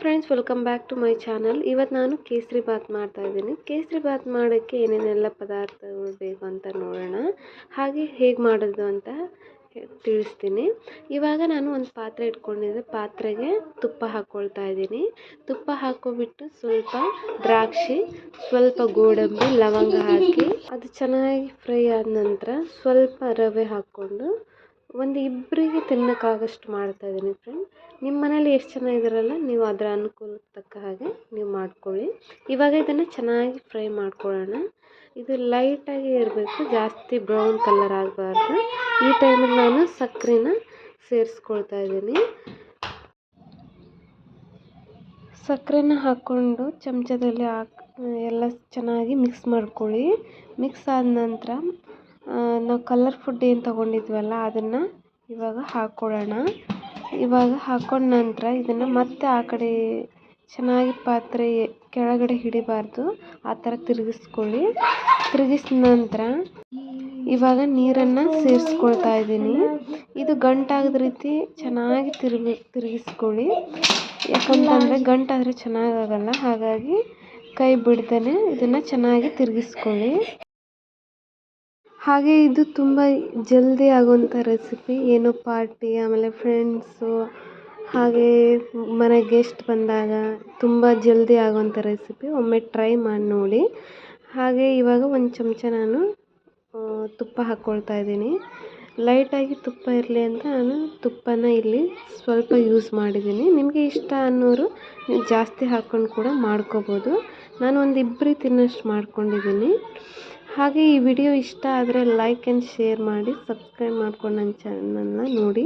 Friends welcome back to my channel ಇವತ್ತು ನಾನು ಕೇಸರಿ ಬಾತ್ ಮಾಡ್ತಾ ಇದ್ದೀನಿ. ಕೇಸರಿ ಬಾತ್ ಮಾಡೋಕ್ಕೆ ಏನೇನೆಲ್ಲ ಪದಾರ್ಥಗಳು ಬೇಕು ಅಂತ ನೋಡೋಣ. ಹಾಗೆ ಹೇಗೆ ಮಾಡೋದು ಅಂತ ತಿಳಿಸ್ತೀನಿ. ಇವಾಗ ನಾನು ಒಂದು ಪಾತ್ರೆ ಇಟ್ಕೊಂಡಿದ್ದೆ. ಪಾತ್ರೆಗೆ ತುಪ್ಪ ಹಾಕ್ಕೊಳ್ತಾ ಇದ್ದೀನಿ. ತುಪ್ಪ ಹಾಕ್ಕೊಬಿಟ್ಟು ಸ್ವಲ್ಪ ದ್ರಾಕ್ಷಿ, ಸ್ವಲ್ಪ ಗೋಡಂಬಿ, ಲವಂಗ ಹಾಕಿ ಅದು ಚೆನ್ನಾಗಿ ಫ್ರೈ ಆದ ನಂತರ ಸ್ವಲ್ಪ ರವೆ ಹಾಕ್ಕೊಂಡು ಒಂದು ಇಬ್ಬರಿಗೆ ತಿನ್ನೋಕ್ಕಾಗೋಷ್ಟು ಮಾಡ್ತಾ ಇದ್ದೀನಿ ಫ್ರೆಂಡ್ ನಿಮ್ಮ ಮನೇಲಿ ಎಷ್ಟು ಜನ ಇದ್ದಾರಲ್ಲ ನೀವು ಅದರ ಅನುಕೂಲಕ್ಕೆ ತಕ್ಕ ಹಾಗೆ ನೀವು ಮಾಡ್ಕೊಳ್ಳಿ. ಇವಾಗ ಇದನ್ನು ಚೆನ್ನಾಗಿ ಫ್ರೈ ಮಾಡ್ಕೊಳ್ಳೋಣ. ಇದು ಲೈಟಾಗಿ ಇರಬೇಕು, ಜಾಸ್ತಿ ಬ್ರೌನ್ ಕಲರ್ ಆಗಬಾರ್ದು. ಈ ಟೈಮಲ್ಲಿ ನಾನು ಸಕ್ಕರೆನ ಸೇರಿಸ್ಕೊಳ್ತಾ ಇದ್ದೀನಿ. ಸಕ್ಕರೆನ ಹಾಕ್ಕೊಂಡು ಚಮಚದಲ್ಲಿ ಹಾಕಿ ಎಲ್ಲ ಚೆನ್ನಾಗಿ ಮಿಕ್ಸ್ ಮಾಡ್ಕೊಳ್ಳಿ. ಮಿಕ್ಸ್ ಆದ ನಂತರ ನಾವು ಕಲರ್ ಫುಡ್ ಏನು ತಗೊಂಡಿದ್ವಲ್ಲ, ಅದನ್ನು ಇವಾಗ ಹಾಕ್ಕೊಳ್ಳೋಣ ಇವಾಗ ಹಾಕ್ಕೊಂಡ ನಂತರ ಇದನ್ನು ಮತ್ತೆ ಆ ಕಡೆ ಚೆನ್ನಾಗಿ ಪಾತ್ರೆ ಕೆಳಗಡೆ ಹಿಡಿಬಾರ್ದು. ಆ ಥರ ತಿರುಗಿಸ್ಕೊಳ್ಳಿ. ತಿರುಗಿಸಿದ ನಂತರ ಇವಾಗ ನೀರನ್ನು ಸೇರಿಸ್ಕೊಳ್ತಾ ಇದ್ದೀನಿ. ಇದು ಗಂಟಾಗದ ರೀತಿ ಚೆನ್ನಾಗಿ ತಿರುಗಿ, ತಿರುಗಿಸ್ಕೊಳ್ಳಿ. ಯಾಕಂತಂದರೆ ಗಂಟಾದರೆ ಚೆನ್ನಾಗಾಗಲ್ಲ ಹಾಗಾಗಿ ಕೈ ಬಿಡ್ದೇ ಇದನ್ನು ಚೆನ್ನಾಗಿ ತಿರುಗಿಸ್ಕೊಳ್ಳಿ. ಹಾಗೆ ಇದು ತುಂಬ ಜಲ್ದಿ ಆಗುವಂಥ ರೆಸಿಪಿ ಏನೋ ಪಾರ್ಟಿ ಆಮೇಲೆ ಫ್ರೆಂಡ್ಸು ಹಾಗೆ ಮನೆಗೆ ಗೆಸ್ಟ್ ಬಂದಾಗ ತುಂಬ ಜಲ್ದಿ ಆಗುವಂಥ ರೆಸಿಪಿ ಒಮ್ಮೆ ಟ್ರೈ ಮಾಡಿ ನೋಡಿ. ಹಾಗೆ ಇವಾಗ ಒಂದು ಚಮಚ ನಾನು ತುಪ್ಪ ಹಾಕ್ಕೊಳ್ತಾ ಇದ್ದೀನಿ. ಲೈಟಾಗಿ ತುಪ್ಪ ಇರಲಿ ಅಂತ ನಾನು ತುಪ್ಪನ ಇಲ್ಲಿ ಸ್ವಲ್ಪ ಯೂಸ್ ಮಾಡಿದ್ದೀನಿ. ನಿಮಗೆ ಇಷ್ಟ ಅನ್ನೋರು ನೀವು ಜಾಸ್ತಿ ಹಾಕ್ಕೊಂಡು ಕೂಡ ಮಾಡ್ಕೋಬೋದು. ನಾನು ಒಂದು ಇಬ್ಬರಿಗೆ ತಿನ್ನೋಷ್ಟು ಮಾಡ್ಕೊಂಡಿದ್ದೀನಿ. ಹಾಗೆ ಈ ವಿಡಿಯೋ ಇಷ್ಟ ಆದರೆ ಲೈಕ್ ಆ್ಯಂಡ್ ಶೇರ್ ಮಾಡಿ ಸಬ್ಸ್ಕ್ರೈಬ್ ಮಾಡ್ಕೊಂಡು ನನ್ನ ಚಾನಲ್ನ ನೋಡಿ.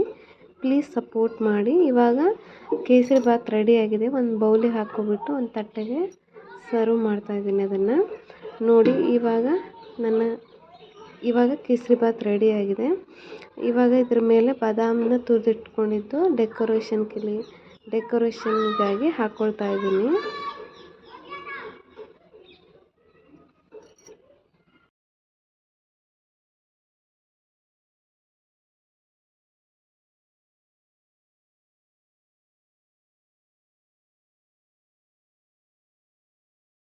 ಪ್ಲೀಸ್ ಸಪೋರ್ಟ್ ಮಾಡಿ. ಇವಾಗ ಕೇಸರಿ ಬಾತ್ ರೆಡಿಯಾಗಿದೆ ಒಂದು ಬೌಲಿ ಹಾಕ್ಕೊಬಿಟ್ಟು ಒಂದು ತಟ್ಟೆಗೆ ಸರ್ವ್ ಮಾಡ್ತಾಯಿದ್ದೀನಿ ಅದನ್ನು. ನೋಡಿ, ಇವಾಗ ನನ್ನ, ಇವಾಗ ಕೇಸರಿ ಬಾತ್ ರೆಡಿಯಾಗಿದೆ ಇವಾಗ ಇದ್ರ ಮೇಲೆ ಬಾದಾಮನ್ನ ತುರಿದಿಟ್ಕೊಂಡಿದ್ದು ಡೆಕೋರೇಷನ್ ಕಿಲಿ ಡೆಕೋರೇಷನ್ಗಾಗಿ ಹಾಕ್ಕೊಳ್ತಾ ಇದ್ದೀನಿ.